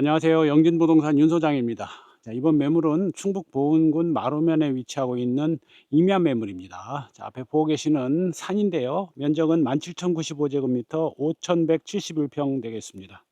안녕하세요. 영진부동산 윤 소장입니다. 자, 이번 매물은 충북 보은군 마루면에 위치하고 있는 임야 매물입니다. 자, 앞에 보고 계시는 산인데요. 면적은 17,095제곱미터 5,171평 되겠습니다.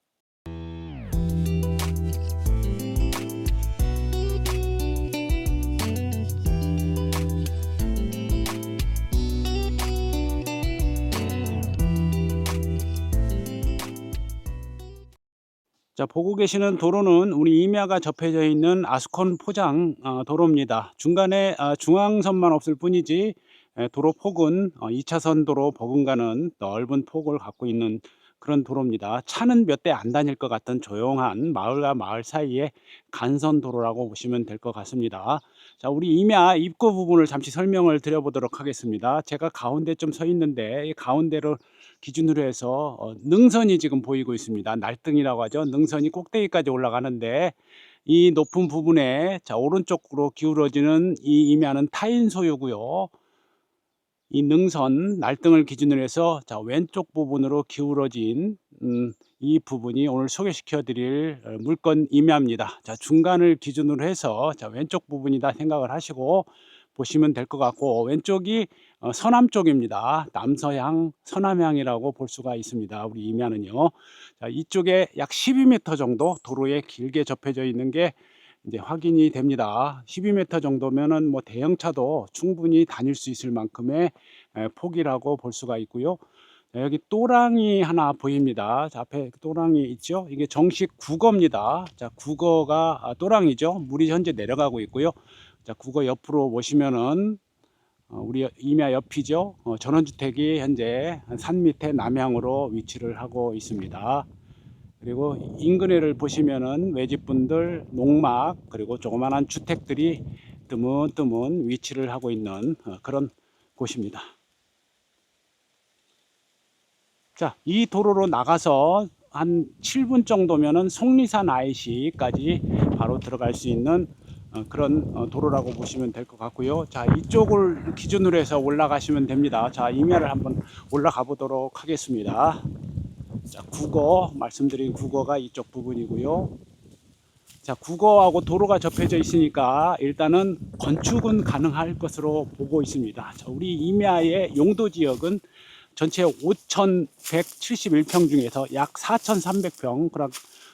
자, 보고 계시는 도로는 우리 임야가 접해져 있는 아스콘 포장 어, 도로입니다. 중간에 아, 중앙선만 없을 뿐이지 에, 도로 폭은 어, 2차선 도로 버금가는 넓은 폭을 갖고 있는 그런 도로입니다. 차는 몇 대 안 다닐 것 같은 조용한 마을과 마을 사이의 간선 도로라고 보시면 될 것 같습니다. 자, 우리 임야 입구 부분을 잠시 설명을 드려보도록 하겠습니다. 제가 가운데 좀 서 있는데 이 가운데를 기준으로 해서 어, 능선이 지금 보이고 있습니다. 날등이라고 하죠. 능선이 꼭대기까지 올라가는데 이 높은 부분에 자 오른쪽으로 기울어지는 이 임야는 타인 소유고요. 이 능선 날등을 기준으로 해서 자 왼쪽 부분으로 기울어진 음, 이 부분이 오늘 소개시켜 드릴 어, 물건 임야입니다. 자 중간을 기준으로 해서 자 왼쪽 부분이다 생각을 하시고 보시면 될 것 같고 왼쪽이 어, 서남 쪽입니다. 남서향, 서남향이라고 볼 수가 있습니다. 우리 임야는요. 자, 이쪽에 약 12m 정도 도로에 길게 접해져 있는 게 이제 확인이 됩니다. 12m 정도면은 뭐 대형차도 충분히 다닐 수 있을 만큼의 에, 폭이라고 볼 수가 있고요. 자, 여기 또랑이 하나 보입니다. 자, 앞에 또랑이 있죠? 이게 정식 국어입니다. 자, 국어가 아, 또랑이죠. 물이 현재 내려가고 있고요. 자, 국어 옆으로 보시면은 어, 우리 임야 옆이죠. 어, 전원주택이 현재 산 밑에 남향으로 위치를 하고 있습니다. 그리고 인근에를 보시면은 외집분들 농막 그리고 조그만한 주택들이 드문드문 위치를 하고 있는 어, 그런 곳입니다. 자, 이 도로로 나가서 한 7분 정도면은 속리산 IC까지 바로 들어갈 수 있는 어, 그런 어, 도로라고 보시면 될 것 같고요. 자, 이쪽을 기준으로 해서 올라가시면 됩니다. 자, 임야를 한번 올라가 보도록 하겠습니다. 자, 국어 말씀드린 국어가 이쪽 부분이고요. 자, 국어하고 도로가 접해져 있으니까 일단은 건축은 가능할 것으로 보고 있습니다. 자, 우리 임야의 용도 지역은 전체 5,171평 중에서 약 4,300평, 그럼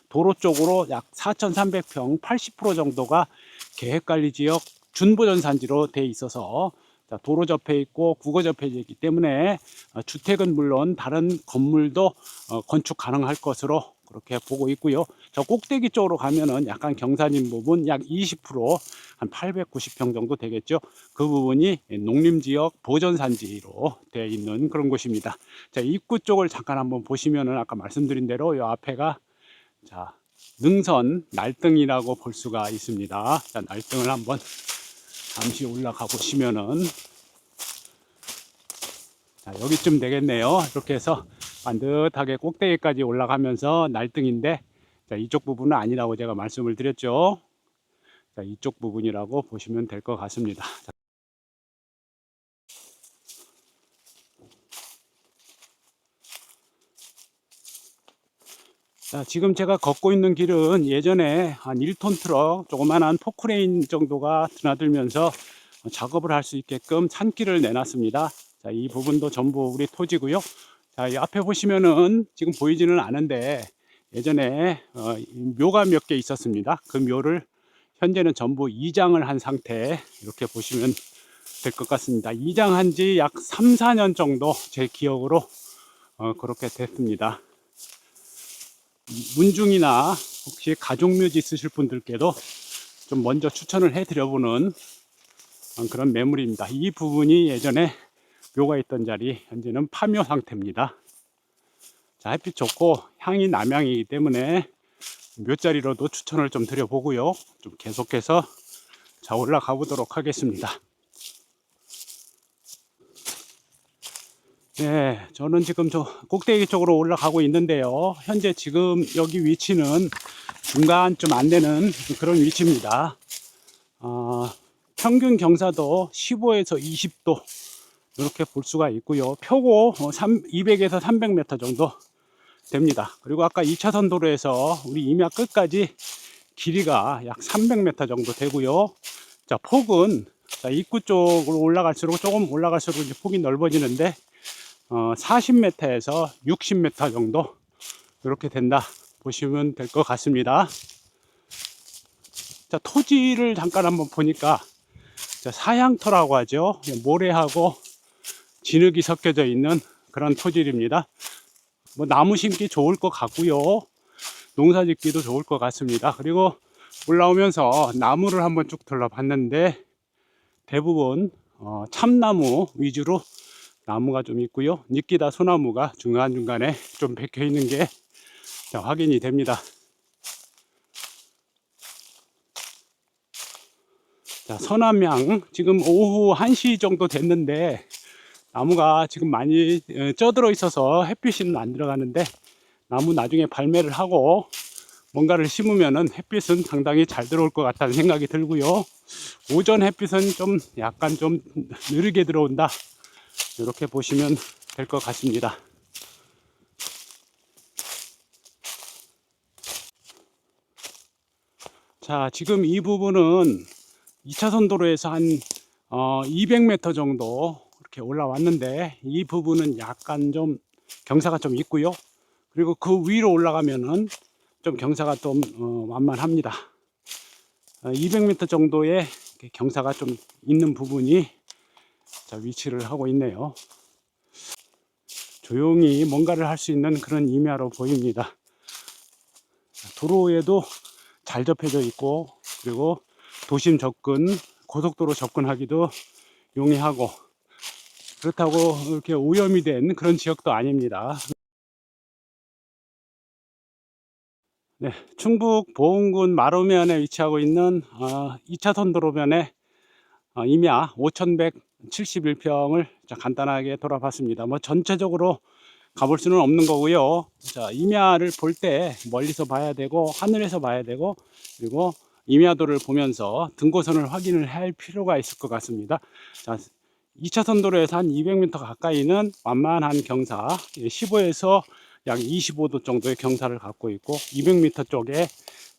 도로 쪽으로 약 4,300평, 80% 정도가 계획관리지역 준보전산지로 돼 있어서 자, 도로 접해 있고 국어 접해져 있기 때문에 어, 주택은 물론 다른 건물도 어, 건축 가능할 것으로 그렇게 보고 있고요. 저 꼭대기 쪽으로 가면은 약간 경사진 부분 약 20%한 890평 정도 되겠죠. 그 부분이 농림지역 보전산지로 되어 있는 그런 곳입니다. 자, 입구 쪽을 잠깐 한번 보시면은 아까 말씀드린 대로 이 앞에가 자, 능선 날등이라고 볼 수가 있습니다. 자, 날등을 한번 잠시 올라가 보시면은 자, 여기쯤 되겠네요. 이렇게 해서 반듯하게 꼭대기까지 올라가면서 날등인데 자, 이쪽 부분은 아니라고 제가 말씀을 드렸죠. 자, 이쪽 부분이라고 보시면 될 것 같습니다. 자, 자, 지금 제가 걷고 있는 길은 예전에 한 1톤 트럭, 조그만한 포크레인 정도가 드나들면서 작업을 할 수 있게끔 산길을 내놨습니다. 자, 이 부분도 전부 우리 토지고요. 자, 이 앞에 보시면은 지금 보이지는 않은데 예전에 어, 묘가 몇 개 있었습니다. 그 묘를 현재는 전부 이장을 한 상태 이렇게 보시면 될 것 같습니다. 이장한 지 약 3, 4년 정도 제 기억으로 어, 그렇게 됐습니다. 문중이나 혹시 가족묘지 있으실 분들께도 좀 먼저 추천을 해 드려보는 그런 매물입니다. 이 부분이 예전에 묘가 있던 자리 현재는 파묘 상태입니다. 자, 햇빛 좋고 향이 남향이기 때문에 묘자리로도 추천을 좀 드려보고요. 좀 계속해서 자 올라가 보도록 하겠습니다. 네, 저는 지금 저 꼭대기 쪽으로 올라가고 있는데요. 현재 지금 여기 위치는 중간쯤 안 되는 그런 위치입니다. 어, 평균 경사도 15에서 20도 이렇게 볼 수가 있고요. 표고 200에서 300m 정도 됩니다. 그리고 아까 2차선 도로에서 우리 임야 끝까지 길이가 약 300m 정도 되고요. 자, 폭은 자, 입구 쪽으로 올라갈수록 조금 올라갈수록 이제 폭이 넓어지는데 어, 40m에서 60m 정도 이렇게 된다 보시면 될 것 같습니다. 자, 토지를 잠깐 한번 보니까 자, 사양터라고 하죠. 모래하고 진흙이 섞여져 있는 그런 토질입니다. 뭐 나무 심기 좋을 것 같고요. 농사 짓기도 좋을 것 같습니다. 그리고 올라오면서 나무를 한번 쭉 둘러봤는데 대부분 어, 참나무 위주로 나무가 좀 있고요. 니끼다 소나무가 중간중간에 좀 박혀 있는 게 자, 확인이 됩니다. 자, 서남향 지금 오후 1시 정도 됐는데 나무가 지금 많이 어, 쪄들어 있어서 햇빛은 안 들어가는데 나무 나중에 발매를 하고 뭔가를 심으면은 햇빛은 상당히 잘 들어올 것 같다는 생각이 들고요. 오전 햇빛은 좀 약간 좀 느리게 들어온다. 이렇게 보시면 될 것 같습니다. 자, 지금 이 부분은 2차선 도로에서 한 어, 200m 정도 이렇게 올라왔는데 이 부분은 약간 좀 경사가 좀 있고요. 그리고 그 위로 올라가면은 좀 경사가 좀 어, 완만합니다. 어, 200m 정도의 이렇게 경사가 좀 있는 부분이 자, 위치를 하고 있네요. 조용히 뭔가를 할 수 있는 그런 임야로 보입니다. 도로에도 잘 접해져 있고 그리고 도심 접근, 고속도로 접근하기도 용이하고 그렇다고 이렇게 오염이 된 그런 지역도 아닙니다. 네, 충북 보은군 마루면에 위치하고 있는 어, 2차선 도로변에 어, 임야 5,171평을 간단하게 돌아봤습니다. 뭐 전체적으로 가볼 수는 없는 거고요. 자, 임야를 볼 때 멀리서 봐야 되고 하늘에서 봐야 되고 그리고 임야도를 보면서 등고선을 확인을 할 필요가 있을 것 같습니다. 자, 2차선 도로에서 한 200m 가까이는 완만한 경사, 15에서 약 25도 정도의 경사를 갖고 있고 200m 쪽에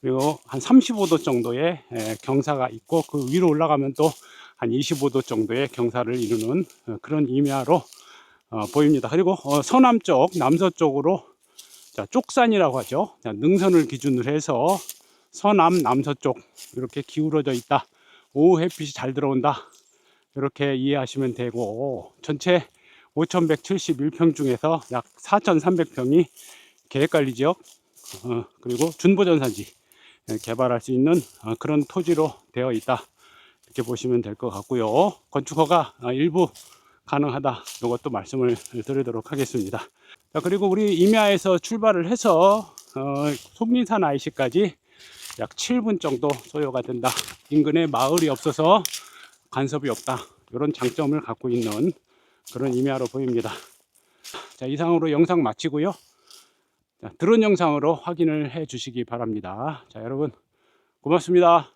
그리고 한 35도 정도의 에, 경사가 있고 그 위로 올라가면 또 한 25도 정도의 경사를 이루는 어, 그런 임야로 어, 보입니다. 그리고 어, 서남쪽, 남서쪽으로 자, 쪽산이라고 하죠. 자, 능선을 기준으로 해서 서남, 남서쪽 이렇게 기울어져 있다. 오후 햇빛이 잘 들어온다. 이렇게 이해하시면 되고 전체 5,171평 중에서 약 4,300평이 계획관리 지역 어, 그리고 준보전산지 예, 개발할 수 있는 어, 그런 토지로 되어 있다. 이렇게 보시면 될 것 같고요. 건축허가 어, 일부 가능하다. 이것도 말씀을 드리도록 하겠습니다. 자, 그리고 우리 임야에서 출발을 해서 어, 속린산 IC까지 약 7분 정도 소요가 된다. 인근에 마을이 없어서 간섭이 없다. 이런 장점을 갖고 있는 그런 임야로 보입니다. 자, 이상으로 영상 마치고요. 자, 드론 영상으로 확인을 해 주시기 바랍니다. 자, 여러분 고맙습니다.